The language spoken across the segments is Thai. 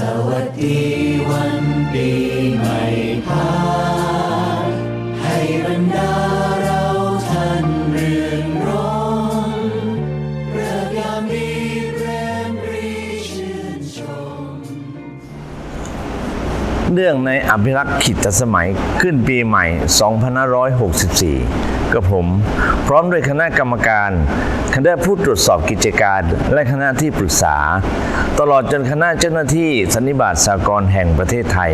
สวัสดีวันปีใหม่พายให้บรรดาเรา เรื่องในอภิรักษ์ขิตสมัยขึ้นปีใหม่ 2564 กับผมพร้อมด้วยคณะกรรมการ คณะผู้ตรวจสอบกิจการ และคณะที่ปรึกษา ตลอดจนคณะเจ้าหน้าที่สันนิบาตสากลแห่งประเทศไทย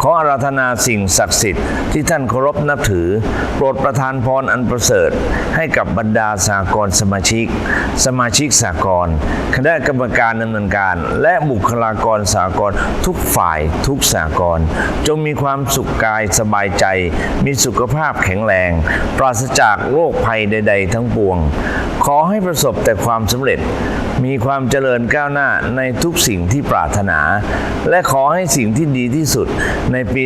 ขออาราธนาสิ่งศักดิ์สิทธิ์ที่ท่านเคารพนับถือ โปรดประทานพรอันประเสริฐ ให้กับบรรดาสากลสมาชิก สมาชิกสากลคณะกรรมการดำเนินการ และบุคลากรสากลทุกฝ่ายทุกสากลจงมีความสุขกายสบายใจ มีสุขภาพแข็งแรง ปราศจากโรคภัยใด ๆ ทั้งปวง ขอให้ประสบแต่ความสำเร็จ มีความเจริญก้าวหน้าในทุกสิ่งที่ปรารถนา และขอให้สิ่งที่ดีที่สุดในปี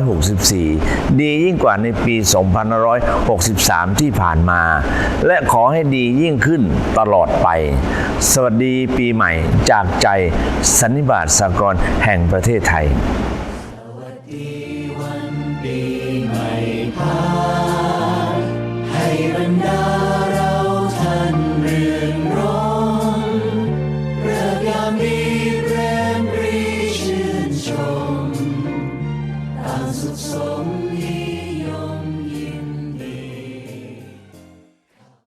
2564 ดียิ่งกว่าในปี 2563 ที่ผ่านมา และขอให้ดียิ่งขึ้นตลอดไป สวัสดีปีใหม่จากใจสันนิบาตสากลแห่งประเทศไทย presence only.